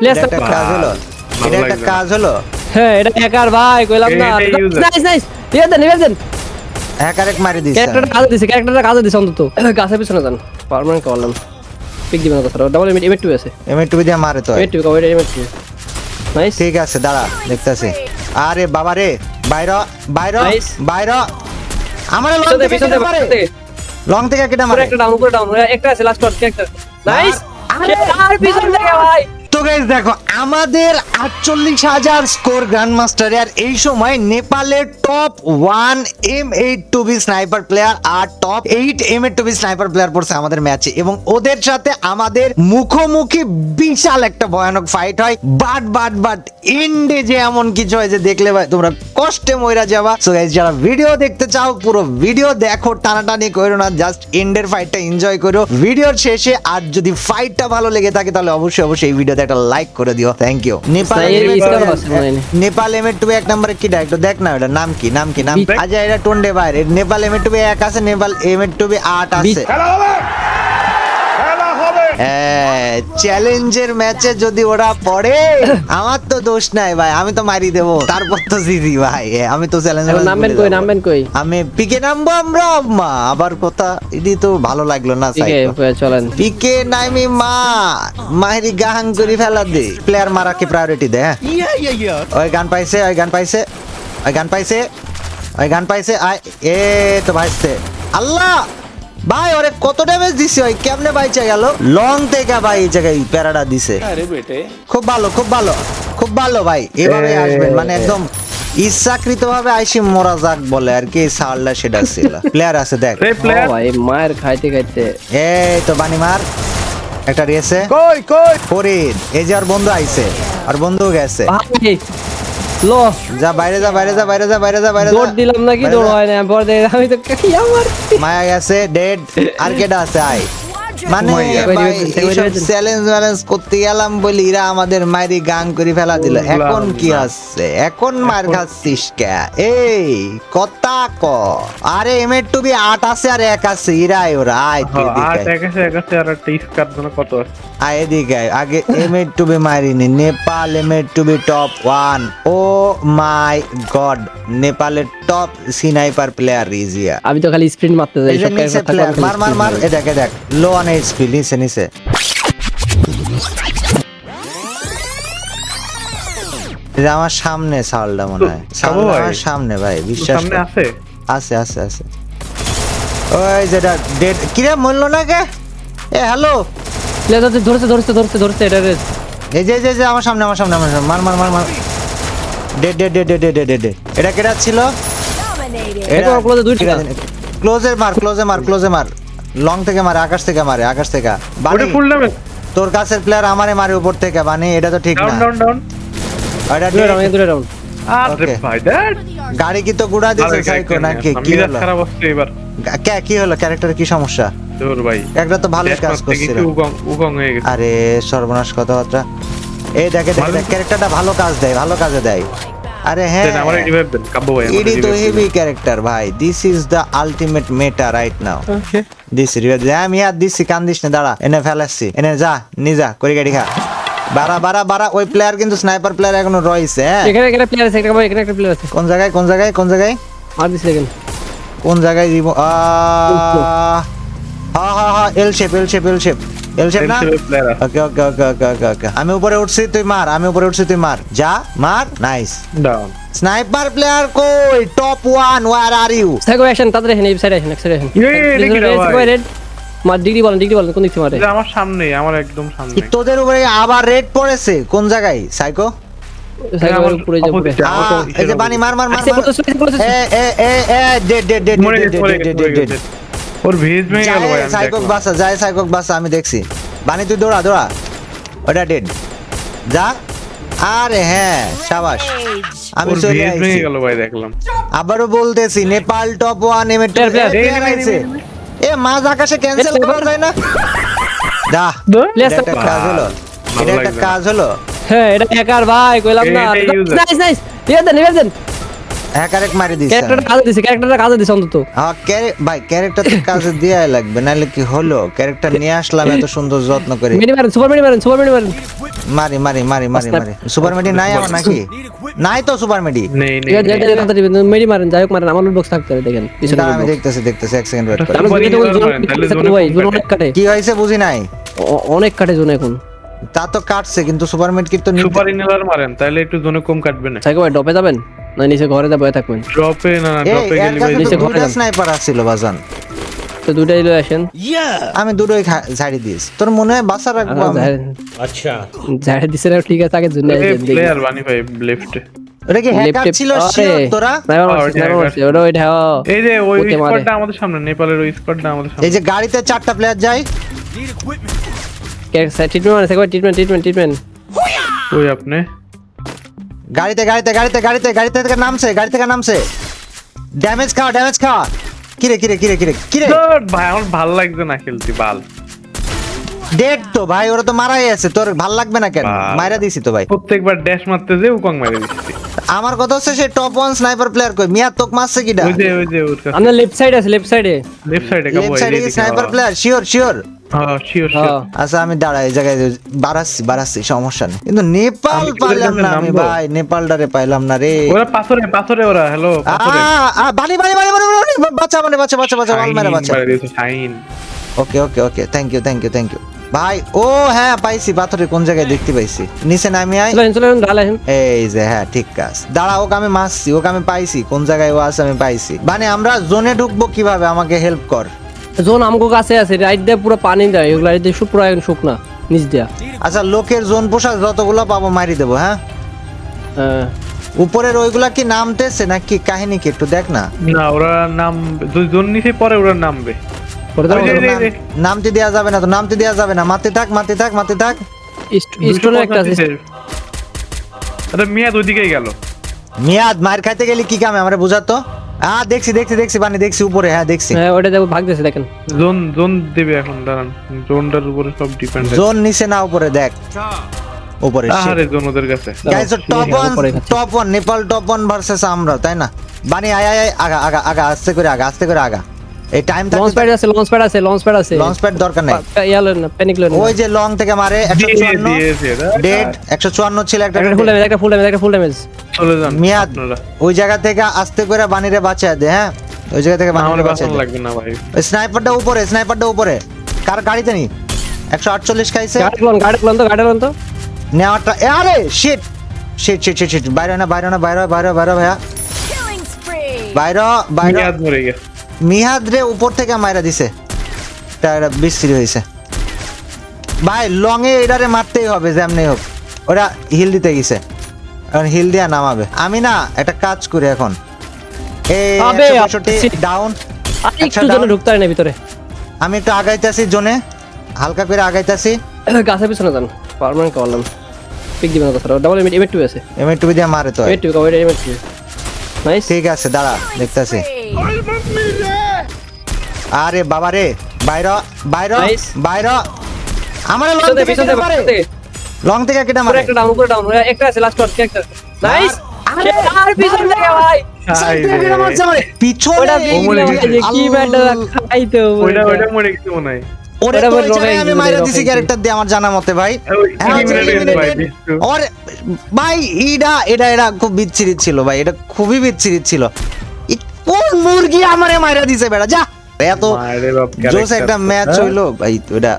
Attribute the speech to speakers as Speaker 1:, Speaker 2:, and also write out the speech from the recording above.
Speaker 1: Place
Speaker 2: এটা একটা কাজ হলো।
Speaker 3: ভালো
Speaker 2: এটা একটা
Speaker 3: লাগছে না।
Speaker 2: কাজ হলো।
Speaker 1: হ্যাঁ এটা হ্যাকার ভাই কইলাম না। নাইস নাইস নিয়ে দেন নিয়ে দেন।
Speaker 2: হ্যাকার এক মারি দিছে।
Speaker 1: ক্যারেক্টারটা কাজে দিছে ক্যারেক্টারটা কাজে দিছে অন্তত। গাছের পিছনে যান। পার্মানেন্ট করলাম পিক দিবেন কথা double M eight M eight two আছে।
Speaker 2: এমএ টুবি দিয়ে মারে তো।
Speaker 1: M eight two cover M eight two nice
Speaker 2: ঠিক আছে দাঁড়া দেখতেছি। আরে বাবা রে বাইর বাইর বাইর আমার লং
Speaker 1: থেকে পিছন
Speaker 2: লং কেটে মারে।
Speaker 1: একটা ডাউন উপরে ডাউন একটা আছে লাস্ট ক্যারেক্টার নাইস আর পিছন থেকে ভাই।
Speaker 2: তো গাইস দেখো, আমাদের আটচল্লিশ হাজার স্কোর আর এই সময় নেপালের top one M eight two B sniper player আর top eight M eight two B sniper player পড়ছে আমাদের ম্যাচে এবং ওদের সাথে আমাদের মুখোমুখি বিশাল একটা ভয়ানক ফাইট হয়। বাট বাট বাট এন্ডে যে এমন কিছু হয় যে দেখলে ভাই তোমরা কষ্টে মইরা যাবা। সো গাইস যারা ভিডিও দেখতে চাও, পুরো ভিডিও দেখো, টানাটানি করো না জাস্ট এন্ডের ফাইটটা এনজয় করো। ভিডিওর শেষে আর যদি ফাইটটা ভালো লেগে থাকে, তাহলে অবশ্যই অবশ্যই এই ভিডিওতে একটা লাইক করে দিও thank you Nepal. Nepal M two এক নম্বরে কি একটু দেখ না এটা নাম কি নাম কি নাম
Speaker 1: আজ
Speaker 2: আচ্ছা এটা ডে বাইরে নেপাল এম টু এক আছে নেপাল এম টু আট আছে। চ্যালেঞ্জের ম্যাচে যদি ওরা পড়ে আমার তো দোষ নাই ভাই আমি তো মারি দেবো। তারপর তো জিজি ভাই আমি তো চ্যালেঞ্জ
Speaker 1: নামবেন কই নামবেন কই?
Speaker 2: আমি পিকে নামবো আমরা মা আবার কথা এটি তো ভালো লাগল না
Speaker 1: চলেন।
Speaker 2: পিকে নাইমি মা মাহিরি গাহাং করে ফেলা দে। প্লেয়ার মারাকে প্রায়োরিটি দে হ্যাঁ? ওই গান পাইছে ওই গান পাইছে ওই গান পাইছে ওই গান পাইছে আয় এ তো ভাইছে আল্লাহ! ভাই ওরে কত ড্যামেজ দিছে? ওই কেমনে বাইচে গেল? লং থেকে ভাই এই জায়গায় প্যারাডা দিছে। খুব ভালো খুব ভালো খুব ভালো ভাই। এভাবে আসবেন মানে একদম ইচ্ছাকৃত ভাবে আইসি মরা যাক বলে আর কি সালটা সেটা ছিল। প্লেয়ার আছে দেখ।
Speaker 3: রে প্লেয়ার
Speaker 1: ভাই মায়ের খাইতে খাইতে।
Speaker 2: এই তো বানি মার। একটা রেসে
Speaker 3: কই কই?
Speaker 2: ফরিদ এই যে আর বন্ধু আইছে আর বন্ধু গেছে।
Speaker 1: লো।
Speaker 2: যা বাইরে যা বাইরে যা বাইরে যা বাইরে যা বাইরে
Speaker 1: দৌড় দিলাম নাকি? দৌড় হয় না পর আমি তো কি আমার
Speaker 2: মায়া গেছে ডেড আর কেডা আছে? আই মানে. চ্যালেঞ্জ ম্যালেঞ্জ করতে গেলাম বলি এরা আমাদের মাইরি গাং করে ফেলা দিল। এখন কি। হচ্ছে? এখন মার খাচ্ছিস কে? এই কথা ক। আরে এমের টুবি আট আছে আর এক আছে ইরাই ওরা। আয় তুই
Speaker 3: হ্যাঁ, আর
Speaker 2: এদিকে আয়।
Speaker 3: একাশে একাশে আর একটা স্কার জন্য কত আছে?
Speaker 2: আয় এদিকে। আগে এমের টুবি মারিনি Nepal এমের two B top one. Oh my god নেপালের টপ সিনাইপার প্লেয়ার রিজিয়া।
Speaker 1: আমি তো খালি স্প্রিন্ট মারতে যাই
Speaker 2: মার মার মার এ দেখ এ দেখ লো অন এইচপি নিচে আমার সামনে সালটা মনে হয়। আমার সামনে ভাই বিশ্বাস
Speaker 3: সামনে আছে?
Speaker 2: আছে আছে আছে। ওই যেটা ডেড কিরে মরল না কে? এ হ্যালো
Speaker 1: প্লেয়ার ধরছে ধরছে ধরছে ধরছে ধরছে এটা রে।
Speaker 2: এই যে যে যে আমার সামনে আমার সামনে আমার সামনে। মার মার মার মার। Dead dead dead dead dead dead এটা কেটা ছিল?
Speaker 1: এটা এ দুইটা।
Speaker 2: ক্লোজে মার ক্লোজে মার ক্লোজে মার। লং থেকে মারে আকাশ থেকে মারে আকাশ থেকে। বানি, তোর কাছের প্লেয়ার আমারে মারে উপর থেকে বানি এটা তো ঠিক না।
Speaker 3: ডাউন ডাউন
Speaker 2: এটা
Speaker 1: দূরে। রাউন্ড দূরে রাউন্ড
Speaker 3: আরে ভাই দ্যাট
Speaker 2: গাড়ি কি তো গুড়া দিছে সাইকো নাকি? কি হলো?
Speaker 3: খারাপ হচ্ছে এবার।
Speaker 2: কে কি হলো? ক্যারেক্টারের কি সমস্যা?
Speaker 3: তোর ভাই।
Speaker 2: একটা তো ভালো কাজ করছিল।
Speaker 3: উগং উগং হয়ে গেছে।
Speaker 2: আরে সর্বনাশ কথাবার্তা। এই দেখে দেখে ক্যারেক্টারটা ভালো কাজ দেয় ভালো কাজে দেয়। আরে হ্যাঁ।
Speaker 3: দেন আমার রিভাইভ দেন কাব্য ভাই
Speaker 2: ইডি তো হেভি ক্যারেক্টার ভাই। This is the ultimate meta right now this river আমি আর দিছি কান দিস না দাঁড়া এনে ফেলাচ্ছি এনে যা নিজা করি গাড়ি খা। বারা বারা বারা ওই প্লেয়ার কিন্তু স্নাইপার প্লেয়ার এখনও রয়েছে হ্যাঁ।
Speaker 1: এখানে এখানে প্লেয়ার আছে এখানে এখানে একটা প্লেয়ার আছে।
Speaker 2: কোন জায়গায় কোন জায়গায় কোন জায়গায়?
Speaker 1: মার দিছে দেখেন
Speaker 2: কোন জায়গায় দিব? হা হা হা L shape L shape L shape L shape না okay okay okay okay okay ওকে আমি উপরে উঠছি তুই মার আমি উপরে উঠছি তুই মার। যা মার নাইস
Speaker 3: ডাউন
Speaker 2: স্নাইপার প্লেয়ার কই? Top one where are you
Speaker 1: action তাড়াতাড়ি এখানে side action side action? Red মার ডিগ্রি বলেন ডিগ্রি বলেন কোন দিক থেকে মারে?
Speaker 3: আমার সামনে আমার একদম সামনে।
Speaker 2: তোদের উপরে আবার রেড পড়েছে কোন জায়গায়? সাইকো এই যে বানি মার মার মার
Speaker 1: আচ্ছা।
Speaker 2: এ এ এ এ ডেড ডেড ডেড
Speaker 3: গেছে মরে গেছে ওর ভিজ গেল ভাই আমি
Speaker 2: সাইকক বাসা যায় সাইকক বাসা আমি দেখছি। বানি তুই দৌড়া দৌড়া। ওটা ডেড। যা। আরে হ্যাঁ সাবাস। আমি চলে আইছি।
Speaker 3: গেল ভাই দেখলাম।
Speaker 2: আবারও বলতেছি Nepal top one M
Speaker 1: player.
Speaker 2: এ মাঝ আকাশে ক্যান্সেল করা যায় না?
Speaker 1: Player,
Speaker 2: এটা একটা কাজ হলো। এটা একটা কাজ হলো।
Speaker 1: হ্যাঁ এটা হ্যাকার ভাই কইলাম না। নাইস নাইস নিয়ে দেন নিয়ে দেন
Speaker 2: হ্যাকার এক মারি দিছে।
Speaker 1: ক্যারেক্টারটা কাজে দিছে ক্যারেক্টারটা কাজে দিছে অন্তত।
Speaker 2: হ্যাঁ ভাই ক্যারেক্টার তো কাজে দেওয়াই লাগবে নাহলে কি হলো? ক্যারেক্টার নিয়ে আসলাম এত সুন্দর যত্ন করে।
Speaker 1: মিনি মারেন সুপার মিনি মারেন সুপার মিনি মারেন।
Speaker 2: মারি মারি মারি মারি মারি। সুপার মেডি নাই আমার নাকি? নাই তো সুপার মেডি
Speaker 3: নেই নেই
Speaker 1: ঠিক আছে এটা কথা দিবেন মেরি মারেন যাই হোক মারেন আমার বক্স থাকতে হবে দেখেন পিছনে
Speaker 2: আমি দেখতেছি দেখতেছি এক সেকেন্ড ওয়েট
Speaker 1: আমি
Speaker 3: Super
Speaker 1: জোনে
Speaker 3: Inhaler
Speaker 1: তখন
Speaker 3: মারেন, তাহলে
Speaker 1: জোন
Speaker 3: জোনে
Speaker 1: ভাই
Speaker 3: কম
Speaker 1: জোন অনেক কাটে।
Speaker 2: কি হয়েছে বুঝি নাই?
Speaker 1: অনেক কাটে জোন এখন।
Speaker 2: তা তো কাটছে কিন্তু সুপার মেড কিন্তু নিতে-
Speaker 3: সুপার ইনহেলার মারেন তাহলে একটু জোনে কম কাটবে না।
Speaker 1: সাইকো ভাই ডপে যাবেন? না নিচে ঘরে যাব থাকবেন।
Speaker 3: ড্রপে না ড্রপে গেলি ভাই
Speaker 1: নিচে ঘরে যান।
Speaker 2: স্নাইপার আছিল বাজান।
Speaker 1: তো দুটাই লই আসেন।
Speaker 2: আমি দুটোই ঝাড়ি দিয়েছি। তোর মনে হয় বাসা রাখব আচ্ছা।,
Speaker 4: আচ্ছা।
Speaker 1: ঝাড়ি দিছে না ঠিক আছে আগে জুনে
Speaker 3: প্লেয়ার বানি ভাই লেফটে
Speaker 2: ওটা কি হ্যাকার ছিল তোরা?
Speaker 1: ওই
Speaker 3: এই যে ওই স্কোয়াডটা আমাদের সামনে নেপালের ওই স্কোয়াডটা আমাদের সামনে।
Speaker 2: এই যে গাড়িতে চারটা প্লেয়ার যায়।
Speaker 1: ট্রিটমেন্ট আছে ট্রিটমেন্ট ট্রিটমেন্ট ট্রিটমেন্ট
Speaker 3: ওই আপনি?
Speaker 2: গাড়িতে গাড়িতে গাড়িতে গাড়িতে গাড়িতে থেকে নামছে গাড়ি থেকে নামছে। ড্যামেজ খাওয়া ড্যামেজ খাওয়া। কিরে কিরে কিরে কিরে কিরে?
Speaker 3: ভাই আমার ভালো লাগছে না খেলতে বাল
Speaker 2: ডেড তো ভাই ওরা তো মারাই আছে তোর ভালো লাগবে না কেন? মাইরা দিছি তো ভাই।
Speaker 3: প্রত্যেকবার ড্যাশ মারতে যে উকং মেরে দিচ্ছি
Speaker 2: আমার কথা হচ্ছে সেই টপ ওয়ান স্নাইপার প্লেয়ার কই? মিয়া তোক মারছে কিডা?
Speaker 3: ওই যে ওই যে
Speaker 1: আপনার লেফট সাইড আছে লেফট সাইডে
Speaker 3: লেফট সাইডে কাবো
Speaker 2: লেফট সাইডে স্নাইপার প্লেয়ার শিওর শিওর
Speaker 3: হ্যাঁ
Speaker 2: আচ্ছা আমি এই জায়গায় বাড়াচ্ছি বাড়াচ্ছি সমস্যা নেই। কিন্তু নেপাল পাইলাম না আমি। ভাই নেপালটারে পাইলাম না রে।
Speaker 3: ওরা পাথরে পাথরে ওরা হ্যালো পাথরে।
Speaker 2: আ, আ, বানি বানি বানি বানি বানি, বাচ্চা মানে বাচ্চা বাচ্চা বাচ্চা মাল মেরে বাচ্চা okay okay okay thank you thank you thank you ভাই ও হ্যাঁ পাইছি পাথরে কোন জায়গায় দেখতে পাইছি? নিচে নামি আই এই যে হ্যাঁ ঠিক কাজ। দাঁড়া ওকে আমি মারছি ওকে আমি পাইছি কোন জায়গায় ও আছে আমি পাইছি। মানে আমরা জোনে ঢুকবো কীভাবে? আমাকে হেল্প কর।
Speaker 1: জোন আমগো কাছে আছে রাইট দিয়ে পুরো পানি দেয় এগুলো রাইট দিয়ে পুরো একদম শুকনা নিচ দিয়া।
Speaker 2: আচ্ছা লোকের জোন পোশাক যতগুলো পাবো মারি দেবো হ্যাঁ?
Speaker 1: হ্যাঁ।
Speaker 2: উপরের ওইগুলা কি নামতেছে নাকি কাহিনী কি একটু দেখ না?
Speaker 3: না ওরা নাম দুই জন নিচে পরে ওরা নামবে।
Speaker 2: নামতে দেওয়া যাবে না তো নামতে দেওয়া যাবে না। মারতে থাক মারতে থাক মারতে থাক।
Speaker 1: স্টোনে একটা আছে।
Speaker 3: 235 আরে মিয়াদ ওইদিকেই গেল।
Speaker 2: মিয়াদ মার খাইতে গেলে কি কামে? আমরা বুঝাতো। আ দেখছি দেখছি দেখছি বানি দেখছি উপরে হ্যাঁ দেখছি।
Speaker 1: হ্যাঁ ওটা দেখো ভাগ দিয়েছে দেখেন।
Speaker 3: জোন জোন দেবে এখন দাঁড়ান। জোনটার উপরে সব ডিপেন্ড
Speaker 2: জোন নিচে না উপরে দেখ। উপরে
Speaker 3: আহারে জোন ওদের কাছে।
Speaker 2: গাইস টপ
Speaker 1: হ্যাঁ,
Speaker 2: one top one Nepal top one versus আমরা তাই না? বানি আয় আয় আগা আগা আগা আস্তে করে আগা আস্তে করে আগা। এই টাইম
Speaker 1: লঞ্চ প্যাড আছে লঞ্চ প্যাড আছে লঞ্চ প্যাড আছে।
Speaker 2: লঞ্চ প্যাড দরকার নাই।
Speaker 1: ইয়া লেন না প্যানিক লেন
Speaker 2: ওই যে লং থেকে মারে একশো
Speaker 3: দিয়ে
Speaker 2: চুয়ান্ন
Speaker 3: দিয়েছে
Speaker 2: ডেড একশো চুয়ান্ন ছিল একটা
Speaker 1: একটা ফুল ড্যামেজ একটা ফুল ড্যামেজ একটা ফুল ড্যামেজ
Speaker 3: চলে যান
Speaker 2: মিয়াদ ওই জায়গা থেকে আস্তে করে বানিরে বাঁচায় দে হ্যাঁ? ওই জায়গা থেকে বানিরে বাঁচায় দে।
Speaker 3: লাগবে না ভাই।
Speaker 2: স্নাইপারটা উপরে স্নাইপারটা উপরে। কার গাড়িতে নি? একশো আটচল্লিশ খাইছে।
Speaker 1: গাড়ি লন গাড়ি লন তো গাড়ি লন তো।
Speaker 2: নেওয়াটা আরে shit shit shit shit shit বাইরে না বাইরে না বাইরে বাইরে বাইরে ভাইয়া। বাইরে বাইরে।
Speaker 3: মিয়াদ মরে গেছে।
Speaker 2: মিহাদ রে উপর থেকে মাইরা দিছে। বিশ্রী হয়েছে ভাই লং এ এটারে মারতেই হবে যেমনি হোক। ওরা হিল দিতে গেছে। এখন হিল দিয়া নামাবে। আমি না একটা কাজ করি এখন। এই
Speaker 1: আবে,
Speaker 2: 165 ডাউন
Speaker 1: পারে না ভিতরে।
Speaker 2: আমি একটু আগাইতেছি জোনে। হালকা করে আগাইতেছি।
Speaker 1: গাছের পিছনে যান। পারমানেন্ট করলাম পিক দিবেন কথা ডাবল টু আছে।
Speaker 2: এমএ দিয়ে মারে তো।
Speaker 1: M eight two cover M eight two nice
Speaker 2: ঠিক আছে দাঁড়া দেখতেছি। আরে বাবা রে বাইর বাইর. বাইর আমার
Speaker 1: পিছনে
Speaker 2: থেকে। লং থেকে কেটে মারে।
Speaker 1: একটা ডাউন উপরে ডাউন একটা আছে লাস্ট ওয়ান একটা নাইস
Speaker 2: আর!
Speaker 1: পিছন থেকে ভাই।
Speaker 2: পিছনে
Speaker 1: ওটা কি ব্যাটা খাইতো
Speaker 3: মরে গেছে মনে হয়।
Speaker 2: আমি মাইরা দিছি ক্যারেক্টার দিয়ে আমার জানা মতে ভাই।
Speaker 3: ওই
Speaker 2: হ্যাঁ।
Speaker 3: ভাই।
Speaker 2: এটা খুব বিচ্ছিরি ছিল ভাই। এটা খুবই বিচ্ছিরি ছিল। কোন মুরগি আমারে মাইরা দিছে বেটা? যা। এত জোস একটা ম্যাচ? হইল ভাই ওটা